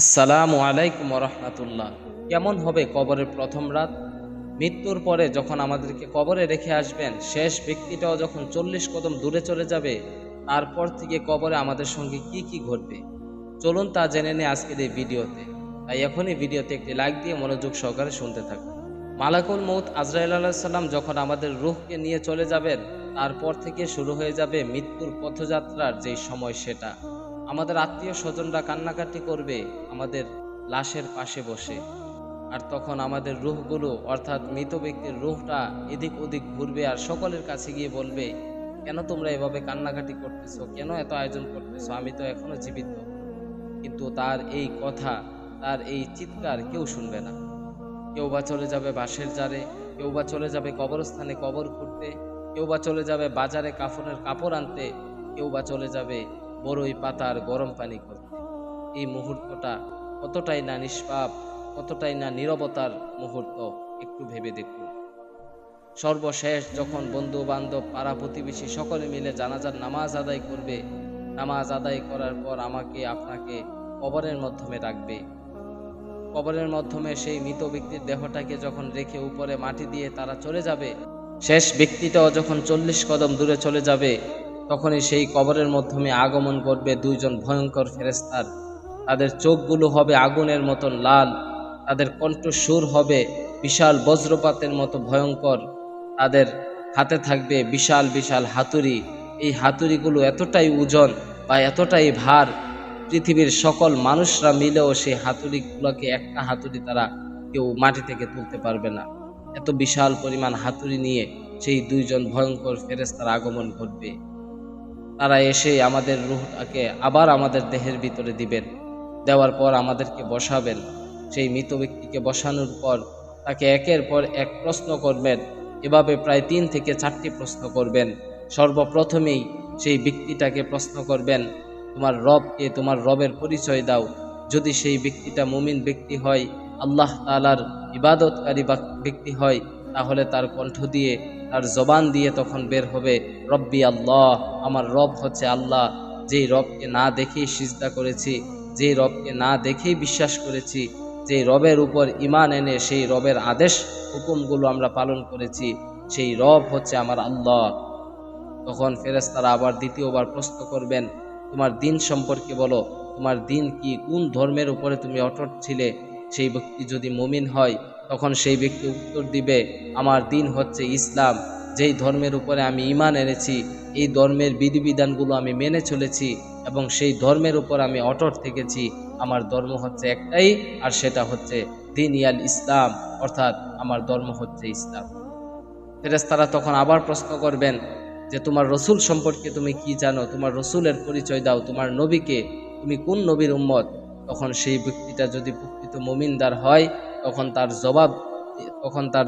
আসসালামু আলাইকুম রহমতুল্লাহ। কেমন হবে কবরের প্রথম রাত? মৃত্যুর পরে যখন আমাদেরকে কবরে রেখে আসবেন, শেষ ব্যক্তিটাও যখন চল্লিশ কদম দূরে চলে যাবে, তারপর থেকে কবরে আমাদের সঙ্গে কি কি ঘটবে? চলুন তা জেনে নিয়ে আজকের এই ভিডিওতে। তাই এখনই ভিডিওতে একটি লাইক দিয়ে মনোযোগ সহকারে শুনতে থাকুন। মালাকুল মৌত আজরাইল আলাহিসাল্লাম যখন আমাদের রুহকে নিয়ে চলে যাবেন, তারপর থেকে শুরু হয়ে যাবে মৃত্যুর পথযাত্রার যেই সময় সেটা। আমাদের আত্মীয় স্বজনরা কান্নাকাটি করবে, আমাদের লাশের পাশে বসে। আর তখন আমাদের রুহগুলো, অর্থাৎ মৃত ব্যক্তির রুহটা এদিক ওদিক ঘুরবে আর সকলের কাছে গিয়ে বলবে, কেন তোমরা এভাবে কান্নাকাটি করতেছো? কেন এত আয়োজন করতেছো? আমি তো এখনও জীবিত। কিন্তু তার এই কথা, তার এই চিৎকার কেউ শুনবে না। কেউ বা চলে যাবে বাঁশের জারে, কেউ বা চলে যাবে কবরস্থানে কবর খুঁড়তে, কেউ বা চলে যাবে বাজারে কাফনের কাপড় আনতে, কেউ বা চলে যাবে বড়ই পাতার গরম পানি করতে এই মুহূর্তটা কতটাই না নিষ্পাপ, কতটাই না নীরবতার মুহূর্ত, একটু ভেবে দেখুন সর্বশেষ যখন বন্ধু বান্ধব পাড়া প্রতিবেশী সকলে মিলে জানাজার নামাজ আদায় করবে, নামাজ আদায় করার পর আমাকে আপনাকে কবরের মাধ্যমে রাখবে। কবরের মাধ্যমে সেই মৃত ব্যক্তির দেহটাকে যখন রেখে উপরে মাটি দিয়ে তারা চলে যাবে, শেষ ব্যক্তিটাও যখন চল্লিশ কদম দূরে চলে যাবে তখনই সেই কবরের মাধ্যমে আগমন করবে দুইজন ভয়ঙ্কর ফেরেস্তার তাদের চোখগুলো হবে আগুনের মতন লাল, তাদের কণ্ঠস্বর হবে বিশাল বজ্রপাতের মতো ভয়ঙ্কর, তাদের হাতে থাকবে বিশাল বিশাল হাতুড়ি। এই হাতুড়িগুলো এতটাই ওজন বা এতটাই ভার, পৃথিবীর সকল মানুষরা মিলেও সেই হাতুড়িগুলোকে একটা হাতুড়ি তারা কেউ মাটি থেকে তুলতে পারবে না। এত বিশাল পরিমাণ হাতুড়ি নিয়ে সেই দুইজন ভয়ঙ্কর ফেরেস্তার আগমন ঘটবে। তারা এসে আমাদের রুহটাকে আবার আমাদের দেহের ভিতরে দিবেন। দেওয়ার পর আমাদেরকে বসাবেন। সেই মৃত ব্যক্তিকে বসানোর পর তাকে একের পর এক প্রশ্ন করবেন। এভাবে প্রায় তিন থেকে চারটি প্রশ্ন করবেন। সর্বপ্রথমেই সেই ব্যক্তিটাকে প্রশ্ন করবেন, তোমার রবকে তোমার রবের পরিচয় দাও। যদি সেই ব্যক্তিটা মুমিন ব্যক্তি হয়, আল্লাহ তালার ইবাদতকারী ব্যক্তি হয় তাহলে তার কণ্ঠ দিয়ে, তার জবান দিয়ে তখন বের হবে, রব্বি আল্লাহ, আমার রব হচ্ছে আল্লাহ। যেই রবকে না দেখেই সিজদা করেছি, যেই রবকে না দেখেই বিশ্বাস করেছি, যেই রবের উপর ইমান এনে সেই রবের আদেশ, হুকুমগুলো আমরা পালন করেছি, সেই রব হচ্ছে আমার আল্লাহ। তখন ফেরেস্তারা আবার দ্বিতীয়বার প্রশ্ন করবেন, তোমার দিন সম্পর্কে বলো, তোমার দিন কি কোন ধর্মের উপরে তুমি অটট ছিলে? সেই ব্যক্তি যদি মুমিন হয় তখন সেই ব্যক্তি উত্তর দিবে, আমার দিন হচ্ছে ইসলাম। যেই ধর্মের উপরে আমি ইমান এনেছি, এই ধর্মের বিধিবিধানগুলো আমি মেনে চলেছি এবং সেই ধর্মের উপর আমি অটট থেকেছি। আমার ধর্ম হচ্ছে একটাই আর সেটা হচ্ছে দিন ইয়াল ইসলাম, অর্থাৎ আমার ধর্ম হচ্ছে ইসলাম। ফেরেস্তারা তখন আবার প্রশ্ন করবেন যে, তোমার রসুল সম্পর্কে তুমি কি জানো? তোমার রসুলের পরিচয় দাও, তোমার নবীকে। তুমি কোন নবীর উম্মত? তখন সেই ব্যক্তিটা যদি প্রকৃত মমিনদার হয় তখন তার জবাব, তখন তার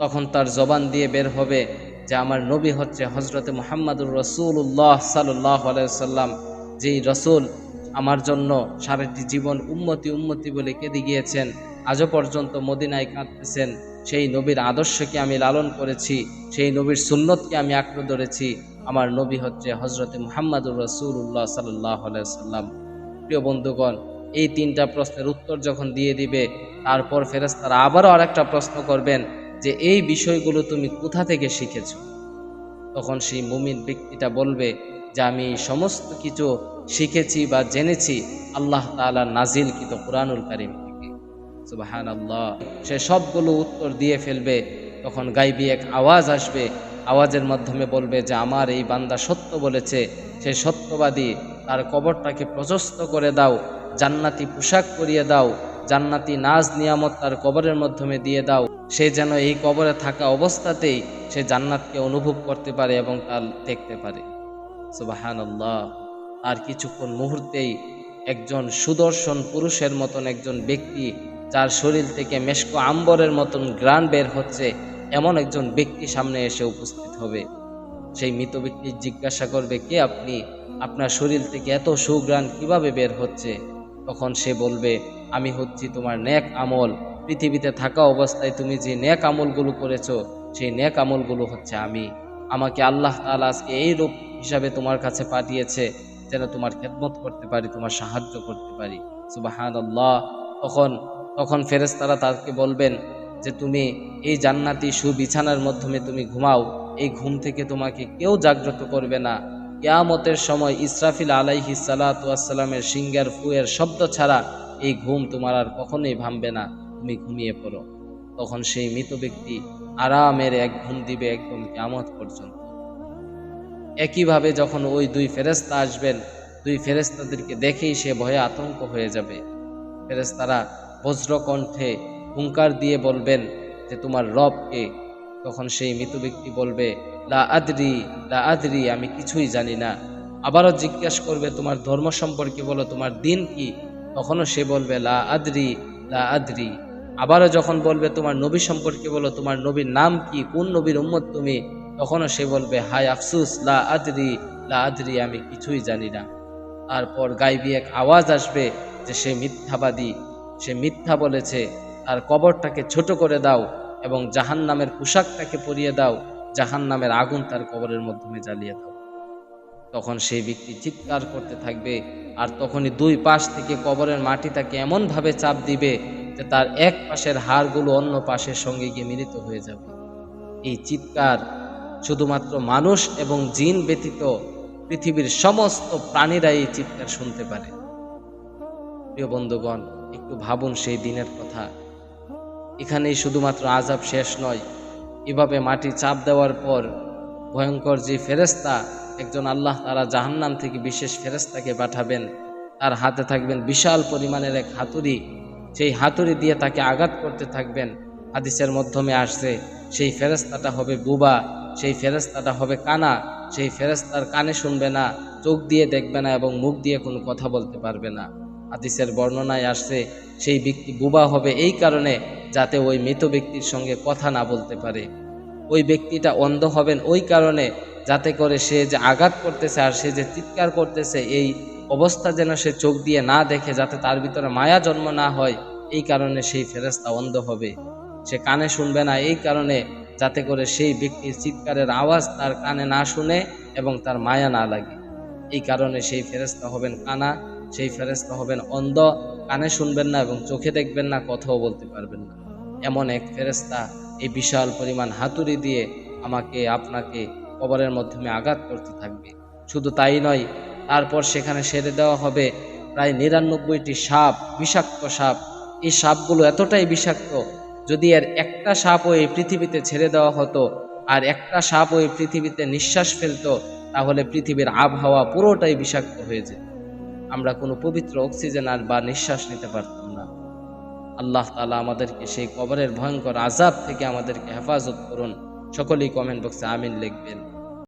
তখন তার জবান দিয়ে বের হবে যে আমার নবী হচ্ছে হজরতে মোহাম্মদুর রসুল্লাহ সাল্লাহ আলাইসাল্লাম যেই রসুল আমার জন্য সারাটি জীবন উন্মতি উন্মতি বলে কেঁদে গিয়েছেন, আজও পর্যন্ত মদিনায় কাঁদতেছেন, সেই নবীর আদর্শকে আমি লালন করেছি, সেই নবীর সুন্নতকে আমি আঁকড়ে ধরেছি, আমার নবী হচ্ছে হজরতে মোহাম্মদুর রসুল্লাহ সাল্লাহ সাল্লাম প্রিয় বন্ধুগণ এই তিনটা প্রশ্নের উত্তর যখন দিয়ে দিবে, তারপর ফেরেস্তারা আবারও আরেকটা প্রশ্ন করবেন যে, এই বিষয়গুলো তুমি কোথা থেকে শিখেছ? তখন সেই মুমিন ব্যক্তিটা বলবে যে, আমি সমস্ত কিছু শিখেছি বা জেনেছি আল্লাহ তাআলা নাজিল কিত কোরআনুল কারিম থেকে। সুবাহান আল্লাহ সে সবগুলো উত্তর দিয়ে ফেলবে। তখন গাইবি এক আওয়াজ আসবে। আওয়াজের মাধ্যমে বলবে যে, আমার এই বান্দা সত্য বলেছে। সে সত্যবাদী। তার কবরটাকে প্রশস্ত করে দাও। জান্নাতি পোশাক পরিয়ে দাও, জান্নাতি নাজ নিয়ামত তার কবরের মাধ্যমে দিয়ে দাও। সে যেন এই কবরে থাকা অবস্থাতেই সে জান্নাতকে অনুভব করতে পারে এবং তার দেখতে পারে। সুবাহান আল্লাহ আর কিছুক্ষণ মুহূর্তেই একজন সুদর্শন পুরুষের মতন একজন ব্যক্তি, যার শরীর থেকে মেশকো আম্বরের মতন গ্রান বের হচ্ছে, এমন একজন ব্যক্তি সামনে এসে উপস্থিত হবে। সেই মৃত ব্যক্তি জিজ্ঞাসা করবে, কে আপনি? আপনার শরীর থেকে এত সুগ্রাণ কীভাবে বের হচ্ছে? তখন সে বলবে, আমি হচ্ছি তোমার ন্যাক আমল। পৃথিবীতে থাকা অবস্থায় তুমি যে ন্যাক আমলগুলো করেছ, সেই ন্যাক আমলগুলো হচ্ছে আমি। আমাকে আল্লাহ তাআলা আজকে এই রূপ হিসাবে তোমার কাছে পাঠিয়েছে, যেন তোমার খেদমত করতে পারি, তোমার সাহায্য করতে পারি। সুবাহান আল্লাহ তখন তখন ফেরেশতারা তাকে বলবেন যে, তুমি এই জান্নাতি সুবিছানার মাধ্যমে তুমি ঘুমাও। এই ঘুম থেকে তোমাকে কেউ জাগ্রত করবে না। কেয়ামতের সময় ইসরাফিল আলাইহি সালাতামের সিঙ্গার ফুয়ের শব্দ ছাড়া এই ঘুম তোমার আর কখনোই ভাঙবে না, তুমি ঘুমিয়ে পড়ো। তখন সেই মৃত ব্যক্তি আরামের এক ঘুম দিবে একদম কেয়ামত পর্যন্ত। একইভাবে যখন ওই দুই ফেরেস্তা আসবেন, দুই ফেরেস্তাদেরকে দেখেই সে ভয়ে আতঙ্ক হয়ে যাবে। ফেরেস্তারা বজ্রকণ্ঠে হুঙ্কার দিয়ে বলবেন যে, তোমার রবকে? তখন সেই মৃত ব্যক্তি বলবে লা আদরি লা আদরি, আমি কিছুই জানি না। আবারও জিজ্ঞাসা করবে, তোমার ধর্ম সম্পর্কে বলো, তোমার দিন কি? তখনও সে বলবে, লা আদরি লা আদরি। আবারও যখন বলবে, তোমার নবী সম্পর্কে বলো, তোমার নবীর নাম কি? কোন নবীর উম্মত তুমি? তখনও সে বলবে, হায় আফসুস, লা আদরি লা আদরি, আমি কিছুই জানি না। তারপর গাইবি এক আওয়াজ আসবে যে সে মিথ্যাবাদী। সে মিথ্যা বলেছে, তার কবরটাকে ছোট করে দাও এবং জাহান নামের পোশাকটাকে পরিয়ে দাও। জাহান নামের আগুন তার কবরের মাধ্যমে জ্বালিয়ে দাও। তখন সেই ব্যক্তি চিৎকার করতে থাকবে আর তখনই দুই পাশ থেকে কবরের মাটি তাকে এমনভাবে চাপ দিবে যে তার এক পাশের হাড়গুলো অন্য পাশের সঙ্গে গিয়ে মিলিত হয়ে যাবে। এই চিৎকার শুধুমাত্র মানুষ এবং জিন ব্যতীত পৃথিবীর সমস্ত প্রাণীরা এই চিৎকার শুনতে পারে। প্রিয় বন্ধুগণ, একটু ভাবুন সেই দিনের কথা। এখানেই শুধুমাত্র আজাব শেষ নয় এভাবে মাটি চাপ দেওয়ার পর ভয়ঙ্কর যে ফেরেস্তা একজন আল্লাহ তারা জাহান্নাম থেকে বিশেষ ফেরেস্তাকে পাঠাবেন, তার হাতে থাকবেন বিশাল পরিমাণের এক হাতুড়ি। সেই হাতুড়ি দিয়ে তাকে আঘাত করতে থাকবেন। হাদিসের মাধ্যমে আসছে, সেই ফেরেস্তাটা হবে বুবা, সেই ফেরেস্তাটা হবে কানা। সেই ফেরেস্তার কানে শুনবে না, চোখ দিয়ে দেখবে না এবং মুখ দিয়ে কোনো কথা বলতে পারবে না। হাদিসের বর্ণনায় আসছে, সেই ব্যক্তি বুবা হবে এই কারণে যাতে ওই মৃত ব্যক্তির সঙ্গে কথা না বলতে পারে। ওই ব্যক্তিটা অন্ধ হবেন ওই কারণে যাতে করে সে যে আঘাত করতেছে আর সে যে চিৎকার করতেছে, এই অবস্থা যেন সে চোখ দিয়ে না দেখে যাতে তার ভিতরে মায়া জন্ম না হয়, এই কারণে সেই ফেরেস্তা অন্ধ হবে। সে কানে শুনবে না, এই কারণে যাতে করে সেই ব্যক্তির চিৎকারের আওয়াজ তার কানে না শুনে এবং তার মায়া না লাগে। এই কারণে সেই ফেরেস্তা হবেন কানা, সেই ফেরেস্তা হবেন অন্ধ, কানে শুনবেন না এবং চোখে দেখবেন না, কথাও বলতে পারবেন না। এমন এক ফেরেস্তা এই বিশাল পরিমাণ হাতুড়ি দিয়ে আমাকে, আপনাকে কবরের মাধ্যমে আঘাত করতে থাকবে। শুধু তাই নয়, তারপর সেখানে সেরে দেওয়া হবে প্রায় নিরানব্বইটি সাপ, বিষাক্ত সাপ। এই সাপগুলো এতটাই বিষাক্ত, যদি এর একটা সাপও এই পৃথিবীতে ছেড়ে দেওয়া হতো আর একটা সাপও এই পৃথিবীতে নিঃশ্বাস ফেলতো, তাহলে পৃথিবীর আবহাওয়া পুরোটাই বিষাক্ত হয়ে যেত। আমরা কোনো পবিত্র অক্সিজেন আর বা নিঃশ্বাস নিতে পারতাম আল্লাহ তালা আমাদেরকে সেই কবরের ভয়ঙ্কর আজাব থেকে আমাদেরকে হেফাজত করুন। সকলেই কমেন্ট বক্সে আমিন লিখবেন।